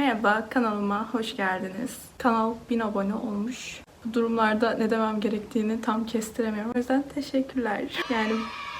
Merhaba, kanalıma hoş geldiniz. Kanal 1000 abone olmuş. Bu durumlarda ne demem gerektiğini tam kestiremiyorum. O yüzden teşekkürler. Yani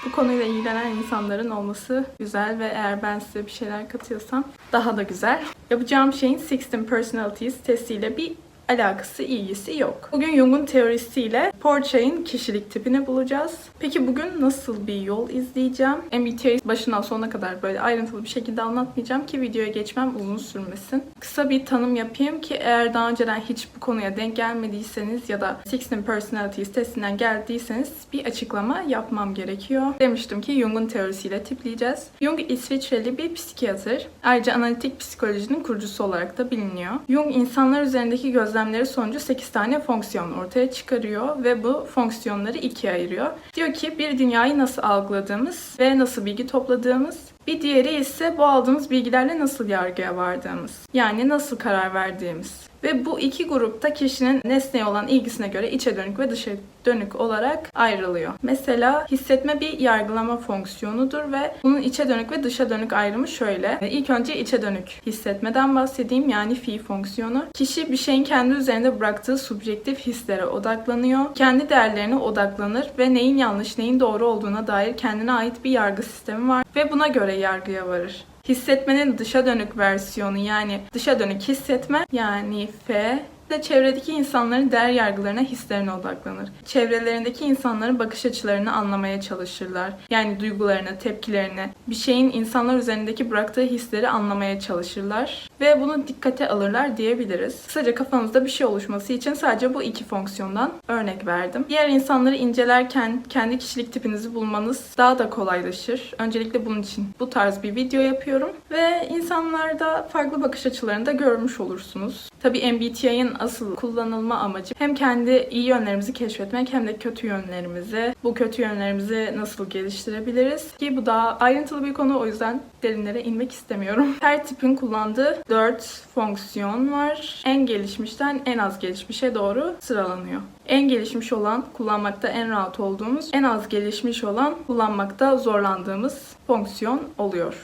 bu konuyla ilgilenen insanların olması güzel ve eğer ben size bir şeyler katıyorsam daha da güzel. Yapacağım şeyin 16 Personalities testiyle bir alakası, ilgisi yok. Bugün Jung'un teorisiyle Porsche'in kişilik tipini bulacağız. Peki bugün nasıl bir yol izleyeceğim? MBTI'yi başından sonuna kadar böyle ayrıntılı bir şekilde anlatmayacağım ki videoya geçmem uzun sürmesin. Kısa bir tanım yapayım ki eğer daha önceden hiç bu konuya denk gelmediyseniz ya da 16 Personalities testinden geldiyseniz bir açıklama yapmam gerekiyor. Demiştim ki Jung'un teorisiyle tipleyeceğiz. Jung İsviçreli bir psikiyatr. Ayrıca analitik psikolojinin kurucusu olarak da biliniyor. Jung insanlar üzerindeki gözlemleri sonucu 8 tane fonksiyon ortaya çıkarıyor ve bu fonksiyonları ikiye ayırıyor. Diyor ki bir dünyayı nasıl algıladığımız ve nasıl bilgi topladığımız, bir diğeri ise bu aldığımız bilgilerle nasıl yargıya vardığımız. Yani nasıl karar verdiğimiz. Ve bu iki grupta kişinin nesneye olan ilgisine göre içe dönük ve dışa dönük olarak ayrılıyor. Mesela hissetme bir yargılama fonksiyonudur ve bunun içe dönük ve dışa dönük ayrımı şöyle. İlk önce içe dönük hissetmeden bahsedeyim yani fi fonksiyonu. Kişi bir şeyin kendi üzerinde bıraktığı subjektif hislere odaklanıyor. Kendi değerlerine odaklanır ve neyin yanlış neyin doğru olduğuna dair kendine ait bir yargı sistemi var ve buna göre yargıya varır. Hissetmenin dışa dönük versiyonu yani dışa dönük hissetme yani F de çevredeki insanların değer yargılarına, hislerine odaklanır. Çevrelerindeki insanların bakış açılarını anlamaya çalışırlar. Yani duygularını, tepkilerini, bir şeyin insanlar üzerindeki bıraktığı hisleri anlamaya çalışırlar. Ve bunu dikkate alırlar diyebiliriz. Kısaca kafanızda bir şey oluşması için sadece bu iki fonksiyondan örnek verdim. Diğer insanları incelerken kendi kişilik tipinizi bulmanız daha da kolaylaşır. Öncelikle bunun için bu tarz bir video yapıyorum. Ve insanlarda farklı bakış açılarını da görmüş olursunuz. Tabii MBTI'nin asıl kullanılma amacı hem kendi iyi yönlerimizi keşfetmek hem de kötü yönlerimizi, bu kötü yönlerimizi nasıl geliştirebiliriz ki bu daha ayrıntılı bir konu o yüzden derinlere inmek istemiyorum. Her tipin kullandığı 4 fonksiyon var. En gelişmişten en az gelişmişe doğru sıralanıyor. En gelişmiş olan kullanmakta en rahat olduğumuz, en az gelişmiş olan kullanmakta zorlandığımız fonksiyon oluyor.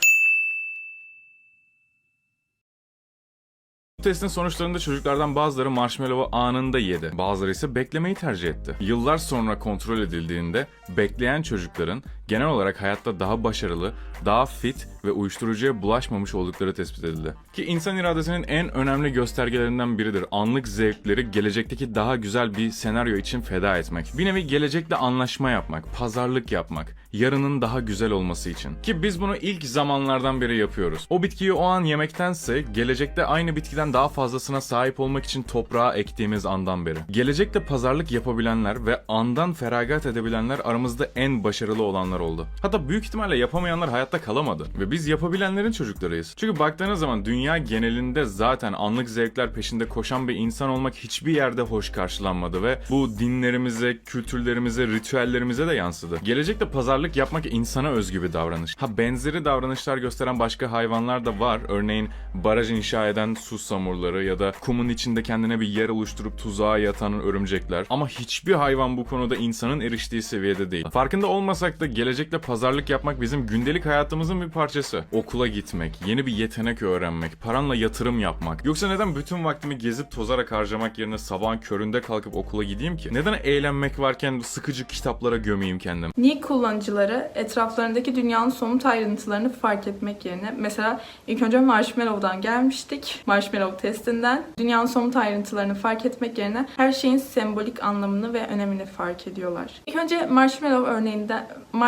Testin sonuçlarında çocuklardan bazıları marshmallow'u anında yedi. Bazıları ise beklemeyi tercih etti. Yıllar sonra kontrol edildiğinde bekleyen çocukların genel olarak hayatta daha başarılı, daha fit ve uyuşturucuya bulaşmamış oldukları tespit edildi. Ki insan iradesinin en önemli göstergelerinden biridir. Anlık zevkleri gelecekteki daha güzel bir senaryo için feda etmek. Bir nevi gelecekle anlaşma yapmak, pazarlık yapmak, yarının daha güzel olması için. Ki biz bunu ilk zamanlardan beri yapıyoruz. O bitkiyi o an yemektense gelecekte aynı bitkiden daha fazlasına sahip olmak için toprağa ektiğimiz andan beri. Gelecekte pazarlık yapabilenler ve andan feragat edebilenler aramızda en başarılı olanlar oldu. Hatta büyük ihtimalle yapamayanlar hayatta kalamadı. Ve biz yapabilenlerin çocuklarıyız. Çünkü baktığınız zaman dünya genelinde zaten anlık zevkler peşinde koşan bir insan olmak hiçbir yerde hoş karşılanmadı ve bu dinlerimize, kültürlerimize, ritüellerimize de yansıdı. Gelecekte pazarlık yapmak insana özgü bir davranış. Ha benzeri davranışlar gösteren başka hayvanlar da var. Örneğin baraj inşa eden susamurları ya da kumun içinde kendine bir yer oluşturup tuzağa yatan örümcekler. Ama hiçbir hayvan bu konuda insanın eriştiği seviyede değil. Farkında olmasak da gelecekte pazarlık yapmak bizim gündelik hayatımızın bir parçası. Okula gitmek, yeni bir yetenek öğrenmek, paranla yatırım yapmak. Yoksa neden bütün vaktimi gezip tozarak harcamak yerine sabahın köründe kalkıp okula gideyim ki? Neden eğlenmek varken sıkıcı kitaplara gömeyim kendim? Nick kullanıcıları etraflarındaki dünyanın somut ayrıntılarını fark etmek yerine mesela ilk önce Marshmallow'dan gelmiştik. Marshmallow testinden. Dünyanın somut ayrıntılarını fark etmek yerine her şeyin sembolik anlamını ve önemini fark ediyorlar. İlk önce Marshmallow örneğinden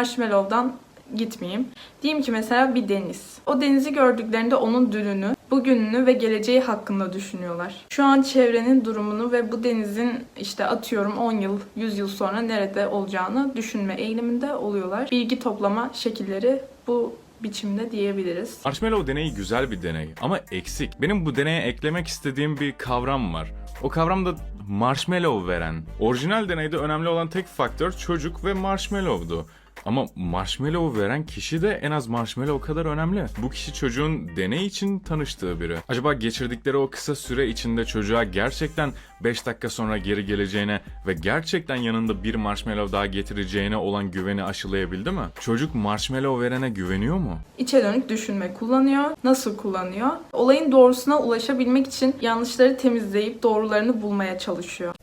Marshmallow'dan gitmeyeyim. Diyeyim ki mesela bir deniz. O denizi gördüklerinde onun dününü, bugününü ve geleceği hakkında düşünüyorlar. Şu an çevrenin durumunu ve bu denizin işte atıyorum 10 yıl, 100 yıl sonra nerede olacağını düşünme eğiliminde oluyorlar. Bilgi toplama şekilleri bu biçimde diyebiliriz. Marshmallow deneyi güzel bir deney ama eksik. Benim bu deneye eklemek istediğim bir kavram var. O kavram da marshmallow veren. Orijinal deneyde önemli olan tek faktör çocuk ve marshmallow'du. Ama marshmallow veren kişi de en az marshmallow kadar önemli. Bu kişi çocuğun deney için tanıştığı biri. Acaba geçirdikleri o kısa süre içinde çocuğa gerçekten 5 dakika sonra geri geleceğine ve gerçekten yanında bir marshmallow daha getireceğine olan güveni aşılayabildi mi? Çocuk marshmallow verene güveniyor mu? İçe dönük düşünme kullanıyor. Nasıl kullanıyor? Olayın doğrusuna ulaşabilmek için yanlışları temizleyip doğrularını bulmaya çalışıyor.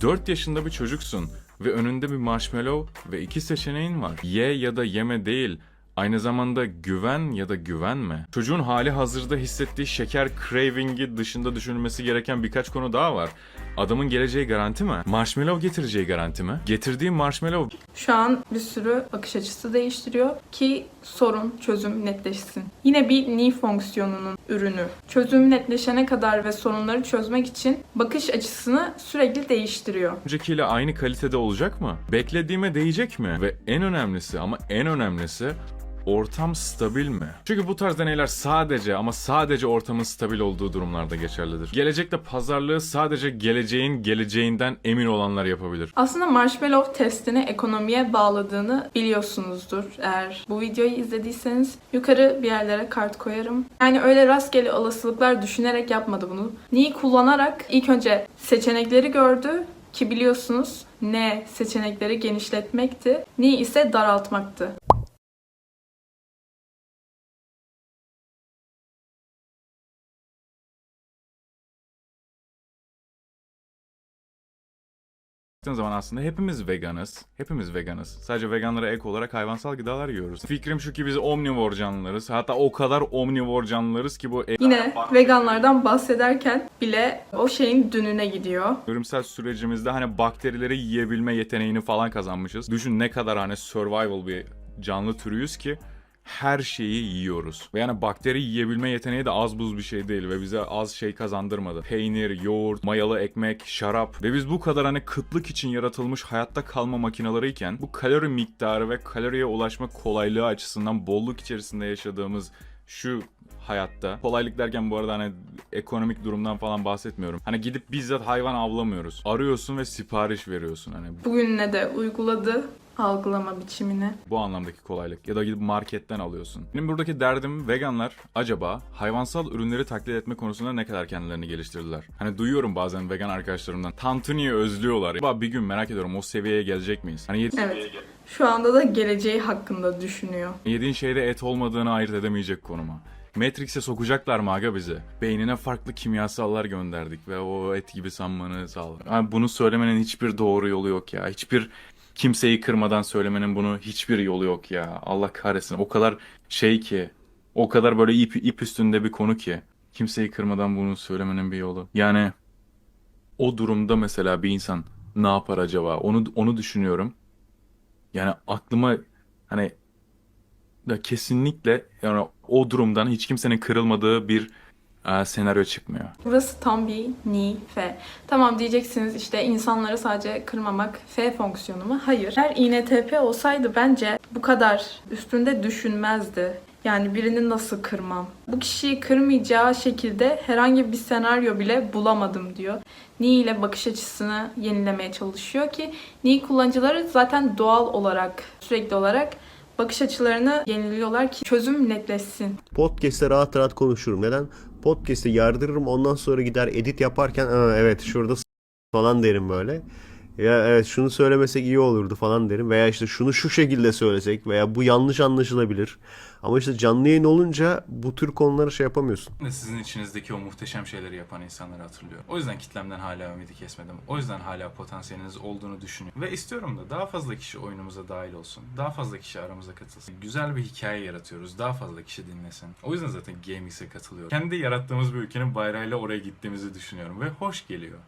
4 yaşında bir çocuksun ve önünde bir marshmallow ve iki seçeneğin var. Ye ya da yeme değil. Aynı zamanda güven ya da güvenme. Çocuğun hali hazırda hissettiği şeker craving'i dışında düşünülmesi gereken birkaç konu daha var. Adamın geleceği garanti mi? Marshmallow getireceği garanti mi? Getirdiği marshmallow Şu an bir sürü bakış açısı değiştiriyor ki sorun, çözüm netleşsin. Yine bir ni fonksiyonunun ürünü. Çözüm netleşene kadar ve sorunları çözmek için bakış açısını sürekli değiştiriyor. öncekiyle aynı kalitede olacak mı? Beklediğime değecek mi? Ve en önemlisi ama en önemlisi ortam stabil mi? Çünkü bu tarz deneyler sadece ama sadece ortamın stabil olduğu durumlarda geçerlidir. Gelecekte pazarlığı sadece geleceğin geleceğinden emin olanlar yapabilir. Aslında marshmallow testini ekonomiye bağladığını biliyorsunuzdur. Eğer bu videoyu izlediyseniz yukarı bir yerlere kart koyarım. Yani öyle rastgele olasılıklar düşünerek yapmadı bunu. Ni'yi kullanarak ilk önce seçenekleri gördü ki biliyorsunuz ne seçenekleri genişletmekti, ni ise daraltmaktı. Baktığın zaman aslında hepimiz veganız. Hepimiz veganız. Sadece veganlara ek olarak hayvansal gıdalar yiyoruz. Fikrim şu ki biz omnivor canlılarız. Hatta o kadar omnivor canlılarız ki bu Yine veganlardan bahsederken bile o şeyin dününe gidiyor. Evrimsel sürecimizde hani bakterileri yiyebilme yeteneğini falan kazanmışız. Düşün ne kadar hani survival bir canlı türüyüz ki her şeyi yiyoruz. Ve yani bakteri yiyebilme yeteneği de az buz bir şey değil ve bize az şey kazandırmadı. Peynir, yoğurt, mayalı ekmek, şarap ve biz bu kadar hani kıtlık için yaratılmış hayatta kalma makinalarıyken bu kalori miktarı ve kaloriye ulaşma kolaylığı açısından bolluk içerisinde yaşadığımız şu hayatta. Kolaylık derken bu arada hani ekonomik durumdan falan bahsetmiyorum. Hani gidip bizzat hayvan avlamıyoruz. Arıyorsun ve sipariş veriyorsun hani Bugününe de uyguladı algılama biçimini. bu anlamdaki kolaylık. Ya da gidip marketten alıyorsun. Benim buradaki derdim veganlar acaba hayvansal ürünleri taklit etme konusunda ne kadar kendilerini geliştirdiler? Hani duyuyorum bazen vegan arkadaşlarımdan tantuniyi özlüyorlar. Acaba bir gün merak ediyorum o seviyeye gelecek miyiz? Hani Evet. Şu anda da geleceği hakkında düşünüyor. yediğin şeyde et olmadığını ayırt edemeyecek konuma. Matrix'e sokacaklar mı aga bizi? Beynine farklı kimyasallar gönderdik ve o et gibi sanmanı sağlar. Abi bunu söylemenin hiçbir doğru yolu yok ya. Hiçbir kimseyi kırmadan söylemenin bunu hiçbir yolu yok ya. Allah kahretsin. O kadar şey ki, o kadar böyle ip, ip üstünde bir konu ki. Kimseyi kırmadan bunu söylemenin bir yolu. Yani o durumda mesela bir insan ne yapar acaba? Onu onu düşünüyorum. Yani aklıma hani da kesinlikle yani o durumdan hiç kimsenin kırılmadığı bir e, senaryo çıkmıyor. Burası tam bir ni, fe. Tamam diyeceksiniz işte insanları sadece kırmamak fe fonksiyonu mu? Hayır. Eğer INTP olsaydı bence bu kadar üstünde düşünmezdi. Yani birini nasıl kırmam? Bu kişiyi kırmayacağı şekilde herhangi bir senaryo bile bulamadım diyor. Ni ile bakış açısını yenilemeye çalışıyor ki Ni kullanıcıları zaten doğal olarak, sürekli olarak bakış açılarını yeniliyorlar ki çözüm netleşsin. Podcast'te rahat rahat konuşurum. Neden? Podcast'te yardırırım ondan sonra gider edit yaparken "Aa, evet şurada falan derim böyle. Ya evet şunu söylemesek iyi olurdu falan derim. Veya işte şunu şu şekilde söylesek veya bu yanlış anlaşılabilir. Ama işte canlı yayın olunca bu tür konuları şey yapamıyorsun. sizin içinizdeki o muhteşem şeyleri yapan insanları hatırlıyorum. O yüzden kitlemden hala ümidi kesmedim. O yüzden hala potansiyeliniz olduğunu düşünüyorum. Ve istiyorum da daha fazla kişi oyunumuza dahil olsun. Daha fazla kişi aramıza katılsın. Güzel bir hikaye yaratıyoruz. Daha fazla kişi dinlesin. O yüzden zaten GameX'e katılıyorum. Kendi yarattığımız bir ülkenin bayrağıyla oraya gittiğimizi düşünüyorum. Ve hoş geliyor.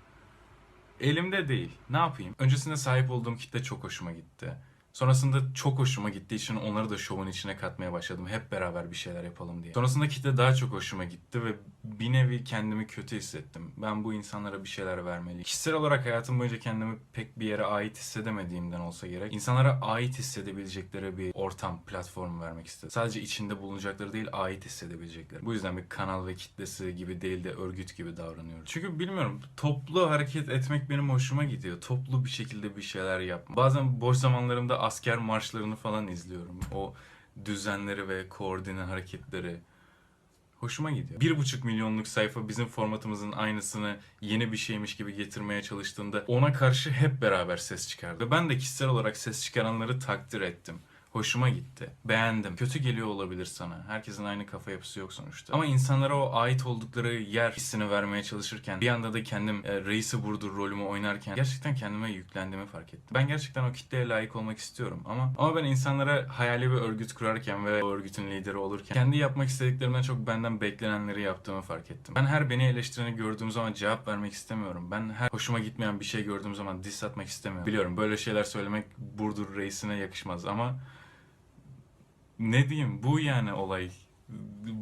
Elimde değil. Ne yapayım? Öncesinde sahip olduğum kitle çok hoşuma gitti. Sonrasında çok hoşuma gittiği için onları da şovun içine katmaya başladım. Hep beraber bir şeyler yapalım diye. Sonrasında kitle daha çok hoşuma gitti ve bir nevi kendimi kötü hissettim. Ben bu insanlara bir şeyler vermeliyim. Kişisel olarak hayatım boyunca kendimi pek bir yere ait hissedemediğimden olsa gerek. insanlara ait hissedebilecekleri bir ortam, platform vermek istedim. Sadece içinde bulunacakları değil, ait hissedebilecekleri. Bu yüzden bir kanal ve kitlesi gibi değil de örgüt gibi davranıyorum. Çünkü bilmiyorum, toplu hareket etmek benim hoşuma gidiyor. Toplu bir şekilde bir şeyler yapmak. Bazen boş zamanlarımda asker marşlarını falan izliyorum. O düzenleri ve koordine hareketleri hoşuma gidiyor. Bir buçuk milyonluk sayfa bizim formatımızın aynısını yeni bir şeymiş gibi getirmeye çalıştığında ona karşı hep beraber ses çıkardı. Ben de kişisel olarak ses çıkaranları takdir ettim. Hoşuma gitti. Beğendim. Kötü geliyor olabilir sana. Herkesin aynı kafa yapısı yok sonuçta. Ama insanlara o ait oldukları yer hissini vermeye çalışırken bir anda da kendim e, reisi burdur rolümü oynarken gerçekten kendime yüklendiğimi fark ettim. Ben gerçekten o kitleye layık olmak istiyorum ama ama ben insanlara hayali bir örgüt kurarken ve o örgütün lideri olurken kendi yapmak istediklerimden çok benden beklenenleri yaptığımı fark ettim. Ben her beni eleştireni gördüğüm zaman cevap vermek istemiyorum. Ben her hoşuma gitmeyen bir şey gördüğüm zaman diss atmak istemiyorum. Biliyorum böyle şeyler söylemek Burdur reisine yakışmaz ama ne diyeyim bu yani olay.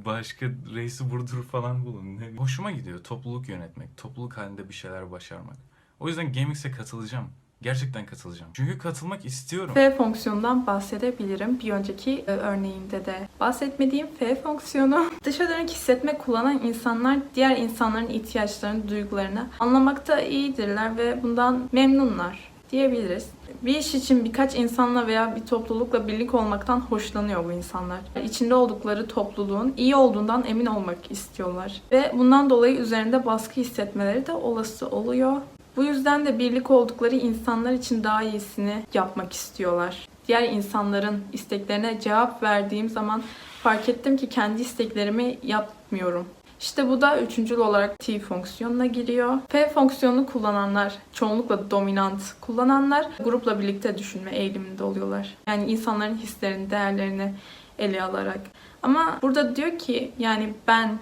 Başka reisi Burdur falan bulun. Ne- Hoşuma gidiyor topluluk yönetmek, topluluk halinde bir şeyler başarmak. O yüzden GameX'e katılacağım. Gerçekten katılacağım. Çünkü katılmak istiyorum. F fonksiyonundan bahsedebilirim. Bir önceki e, örneğimde de bahsetmediğim F fonksiyonu dışa dönük hissetme kullanan insanlar diğer insanların ihtiyaçlarını, duygularını anlamakta iyidirler ve bundan memnunlar diyebiliriz. Bir iş için birkaç insanla veya bir toplulukla birlik olmaktan hoşlanıyor bu insanlar. İçinde oldukları topluluğun iyi olduğundan emin olmak istiyorlar. Ve bundan dolayı üzerinde baskı hissetmeleri de olası oluyor. Bu yüzden de birlik oldukları insanlar için daha iyisini yapmak istiyorlar. Diğer insanların isteklerine cevap verdiğim zaman fark ettim ki kendi isteklerimi yapmıyorum. İşte bu da üçüncül olarak T fonksiyonuna giriyor. F fonksiyonunu kullananlar, çoğunlukla dominant kullananlar grupla birlikte düşünme eğiliminde oluyorlar. Yani insanların hislerini, değerlerini ele alarak. Ama burada diyor ki yani ben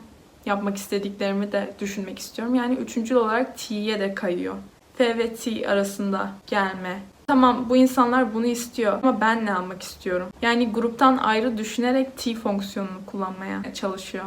yapmak istediklerimi de düşünmek istiyorum. Yani üçüncül olarak T'ye de kayıyor. F ve T arasında gelme. Tamam bu insanlar bunu istiyor ama ben ne yapmak istiyorum? Yani gruptan ayrı düşünerek T fonksiyonunu kullanmaya çalışıyor.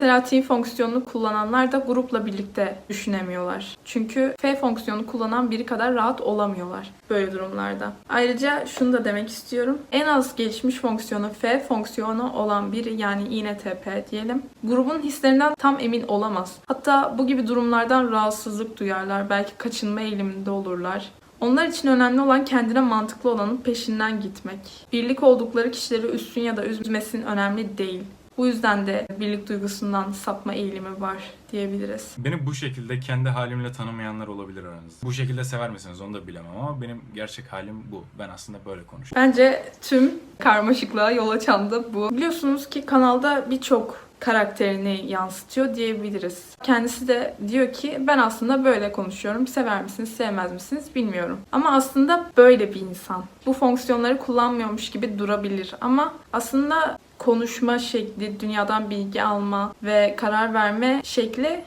Mesela T fonksiyonunu kullananlar da grupla birlikte düşünemiyorlar. Çünkü F fonksiyonu kullanan biri kadar rahat olamıyorlar böyle durumlarda. Ayrıca şunu da demek istiyorum. En az gelişmiş fonksiyonu F fonksiyonu olan biri yani INTP diyelim. Grubun hislerinden tam emin olamaz. Hatta bu gibi durumlardan rahatsızlık duyarlar. Belki kaçınma eğiliminde olurlar. Onlar için önemli olan kendine mantıklı olanın peşinden gitmek. Birlik oldukları kişileri üstün ya da üzmesin önemli değil. Bu yüzden de birlik duygusundan sapma eğilimi var diyebiliriz. Beni bu şekilde kendi halimle tanımayanlar olabilir aranızda. Bu şekilde sever misiniz onu da bilemem ama benim gerçek halim bu. Ben aslında böyle konuşuyorum. Bence tüm karmaşıklığa yol açan da bu. Biliyorsunuz ki kanalda birçok karakterini yansıtıyor diyebiliriz. Kendisi de diyor ki ben aslında böyle konuşuyorum. Sever misiniz, sevmez misiniz bilmiyorum. Ama aslında böyle bir insan. Bu fonksiyonları kullanmıyormuş gibi durabilir ama aslında konuşma şekli, dünyadan bilgi alma ve karar verme şekli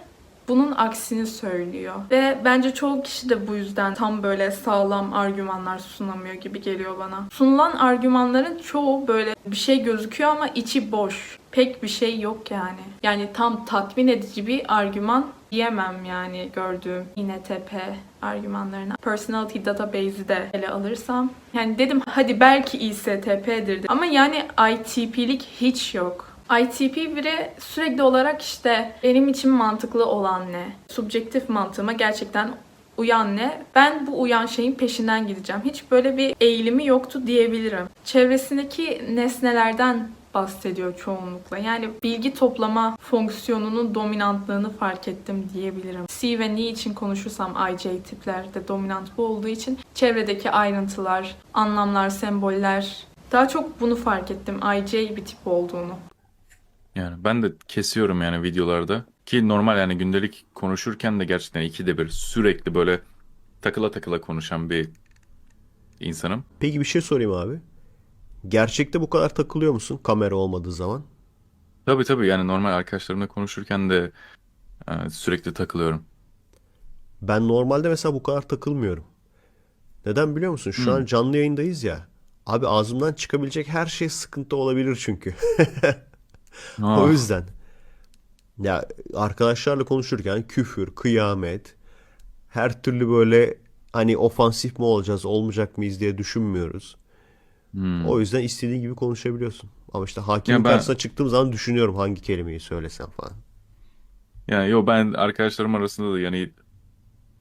bunun aksini söylüyor. Ve bence çoğu kişi de bu yüzden tam böyle sağlam argümanlar sunamıyor gibi geliyor bana. Sunulan argümanların çoğu böyle bir şey gözüküyor ama içi boş. Pek bir şey yok yani. Yani tam tatmin edici bir argüman diyemem yani gördüğüm INTP argümanlarına. Personality Database'i de ele alırsam. Yani dedim hadi belki ISTP'dir. Ama yani ITP'lik hiç yok. ITP biri sürekli olarak işte benim için mantıklı olan ne? Subjektif mantığıma gerçekten uyan ne? Ben bu uyan şeyin peşinden gideceğim. Hiç böyle bir eğilimi yoktu diyebilirim. Çevresindeki nesnelerden bahsediyor çoğunlukla. Yani bilgi toplama fonksiyonunun dominantlığını fark ettim diyebilirim. C ve N için konuşursam IJ tiplerde dominant bu olduğu için çevredeki ayrıntılar, anlamlar, semboller daha çok bunu fark ettim. IJ bir tip olduğunu. Yani ben de kesiyorum yani videolarda. Ki normal yani gündelik konuşurken de gerçekten ikide bir sürekli böyle takıla takıla konuşan bir insanım. Peki bir şey sorayım abi. Gerçekte bu kadar takılıyor musun kamera olmadığı zaman? Tabii tabii yani normal arkadaşlarımla konuşurken de e, sürekli takılıyorum. Ben normalde mesela bu kadar takılmıyorum. Neden biliyor musun? Şu Hmm. an canlı yayındayız ya. Abi ağzımdan çıkabilecek her şey sıkıntı olabilir çünkü. Ah. O yüzden ya arkadaşlarla konuşurken küfür, kıyamet her türlü böyle hani ofansif mi olacağız, olmayacak mıyız diye düşünmüyoruz. Hmm. O yüzden istediğin gibi konuşabiliyorsun. Ama işte hakimin Ya ben- karşısına çıktığım zaman düşünüyorum hangi kelimeyi söylesem falan. Yani yo ben arkadaşlarım arasında da yani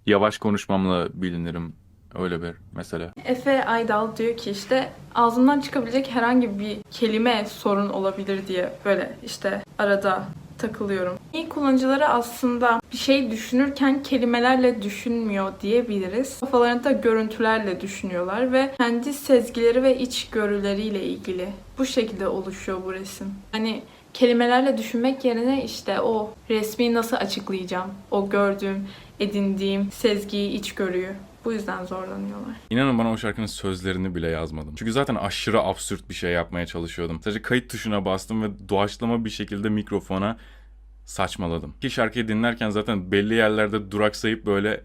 yavaş konuşmamla bilinirim. Öyle bir mesele. Efe Aydal diyor ki işte ağzımdan çıkabilecek herhangi bir kelime sorun olabilir diye böyle işte arada takılıyorum. İyi kullanıcıları aslında bir şey düşünürken kelimelerle düşünmüyor diyebiliriz. Kafalarında görüntülerle düşünüyorlar ve kendi sezgileri ve içgörüleriyle ilgili bu şekilde oluşuyor bu resim. Hani kelimelerle düşünmek yerine işte o resmi nasıl açıklayacağım? O gördüğüm, edindiğim sezgiyi, içgörüyü. Bu yüzden zorlanıyorlar. İnanın bana o şarkının sözlerini bile yazmadım. Çünkü zaten aşırı absürt bir şey yapmaya çalışıyordum. Sadece kayıt tuşuna bastım ve doğaçlama bir şekilde mikrofona saçmaladım. Ki şarkıyı dinlerken zaten belli yerlerde duraksayıp böyle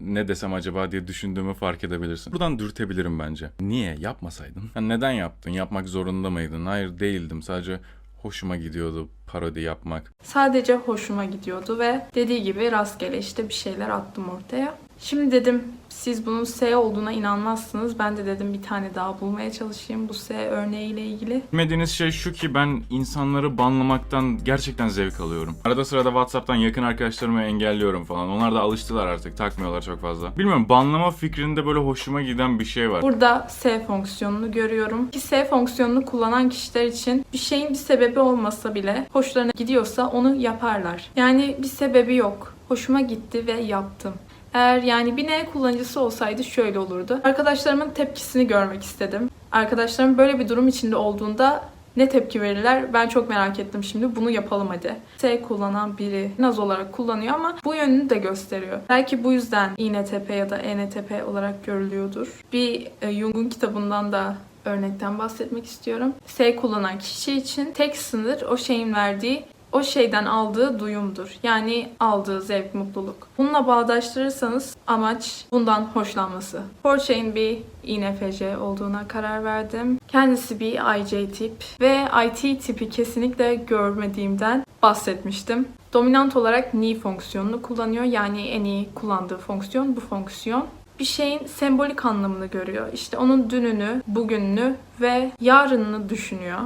ne desem acaba diye düşündüğümü fark edebilirsin. Buradan dürtebilirim bence. Niye? Yapmasaydın. Ha, neden yaptın? Yapmak zorunda mıydın? Hayır değildim. Sadece hoşuma gidiyordu parodi yapmak. Sadece hoşuma gidiyordu ve dediği gibi rastgele işte bir şeyler attım ortaya. Şimdi dedim siz bunun S olduğuna inanmazsınız. Ben de dedim bir tane daha bulmaya çalışayım bu S örneğiyle ilgili. Bilmediğiniz şey şu ki ben insanları banlamaktan gerçekten zevk alıyorum. Arada sırada Whatsapp'tan yakın arkadaşlarımı engelliyorum falan. Onlar da alıştılar artık takmıyorlar çok fazla. Bilmiyorum banlama fikrinde böyle hoşuma giden bir şey var. Burada S fonksiyonunu görüyorum. Ki S fonksiyonunu kullanan kişiler için bir şeyin bir sebebi olmasa bile hoşlarına gidiyorsa onu yaparlar. Yani bir sebebi yok. Hoşuma gitti ve yaptım. Eğer yani bir N kullanıcısı olsaydı şöyle olurdu. Arkadaşlarımın tepkisini görmek istedim. Arkadaşlarım böyle bir durum içinde olduğunda ne tepki verirler? Ben çok merak ettim şimdi. Bunu yapalım hadi. S kullanan biri naz olarak kullanıyor ama bu yönünü de gösteriyor. Belki bu yüzden INTP ya da ENTP olarak görülüyordur. Bir e, Jung'un kitabından da örnekten bahsetmek istiyorum. S kullanan kişi için tek sınır o şeyin verdiği o şeyden aldığı duyumdur. Yani aldığı zevk, mutluluk. Bununla bağdaştırırsanız amaç bundan hoşlanması. Porsche'in bir INFJ olduğuna karar verdim. Kendisi bir IJ tip ve IT tipi kesinlikle görmediğimden bahsetmiştim. Dominant olarak ni fonksiyonunu kullanıyor. Yani en iyi kullandığı fonksiyon bu fonksiyon bir şeyin sembolik anlamını görüyor. İşte onun dününü, bugününü ve yarınını düşünüyor.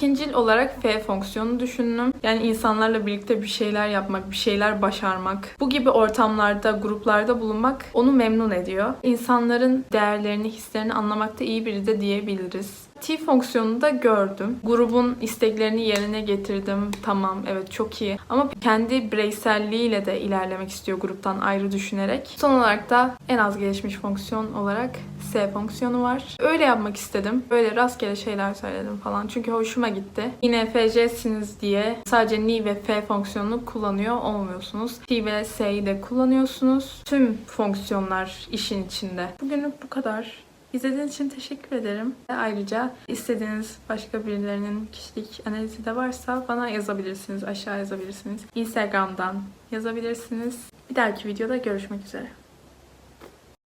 İkincil olarak F fonksiyonunu düşündüm. Yani insanlarla birlikte bir şeyler yapmak, bir şeyler başarmak. Bu gibi ortamlarda, gruplarda bulunmak onu memnun ediyor. İnsanların değerlerini, hislerini anlamakta iyi biri de diyebiliriz. T fonksiyonunu da gördüm. Grubun isteklerini yerine getirdim. Tamam, evet çok iyi. Ama kendi bireyselliğiyle de ilerlemek istiyor gruptan ayrı düşünerek. Son olarak da en az gelişmiş fonksiyon olarak S fonksiyonu var. Öyle yapmak istedim. Böyle rastgele şeyler söyledim falan. Çünkü hoşuma gitti. Yine FJ'siniz diye sadece ni ve F fonksiyonunu kullanıyor olmuyorsunuz. T ve S'yi de kullanıyorsunuz. Tüm fonksiyonlar işin içinde. Bugünlük bu kadar. İzlediğiniz için teşekkür ederim. Ayrıca istediğiniz başka birilerinin kişilik analizi de varsa bana yazabilirsiniz. Aşağı yazabilirsiniz. Instagram'dan yazabilirsiniz. Bir dahaki videoda görüşmek üzere.